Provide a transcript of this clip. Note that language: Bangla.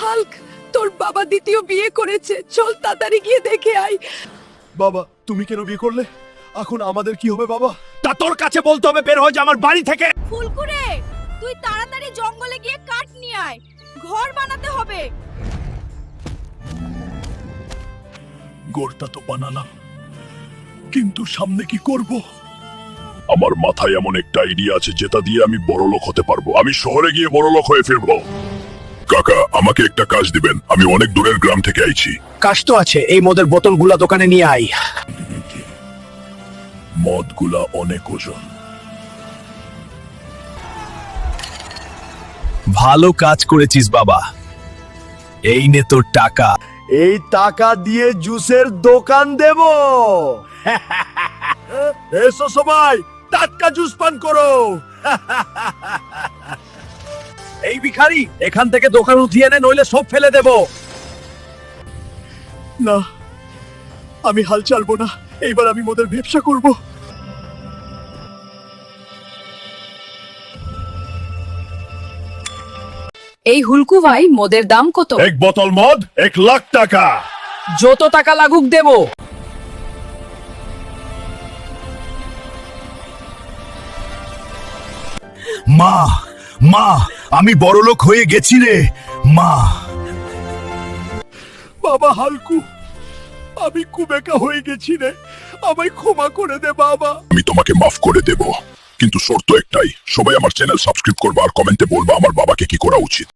হাল্ক তোর বাবা দ্বিতীয় বিয়ে করেছে। চল তাড়াতাড়ি গিয়ে দেখে আই বাবা তুমি কেন বিয়ে করলে? এখন আমাদের কি হবে বাবা? তা তোর কাছে বলতে হবে বের হয়ে যা আমার বাড়ি থেকে। ফুলকুরে তুই তাড়াতাড়ি জঙ্গলে গিয়ে কাঠ নিয়ে আয়। ঘর বানাতে হবে। গোরটা তো বানালাম। কিন্তু সামনে কি করব? আমার মাথায় এমন একটা আইডিয়া আছে যেটা দিয়ে আমি বড় লোক হতে পারব। আমি শহরে গিয়ে বড় লোক হয়ে ফিরবো। আমাকে একটা কাজ দিবেন। আমি অনেক দূরের গ্রাম থেকে আইছি। কাজ তো আছে। এই মদের বোতলগুলা দোকানে নিয়ে আই মদগুলা অনেক ওজন। ভালো কাজ করেছিস বাবা। এই নে তোর টাকা। এই টাকা দিয়ে জুসের দোকান দেব। এসো সবাই টাটকা জুস পান করো। ভিখারি এখান থেকে দোকান উঠিয়ে নে নইলে সব ফেলে দেব। না আমি হাল চালবো না। এইবার আমি মদের ব্যবসা করব। এই হুলকু ভাই মদের দাম কত? এক বোতল মদ এক লাখ টাকা। যত টাকা লাগুক দেব। মা মা আমি বড়লোক হয়ে গেছি রে মা। বাবা হালকু আমি কুবেকা হয়ে গেছি রে। আমায় ক্ষমা করে দে বাবা। আমি তোমাকে মাফ করে দেব কিন্তু শর্ত একটাই সবাই আমার চ্যানেল সাবস্ক্রাইব করবা আর কমেন্টে বলবা আমার বাবাকে কি করা উচিত।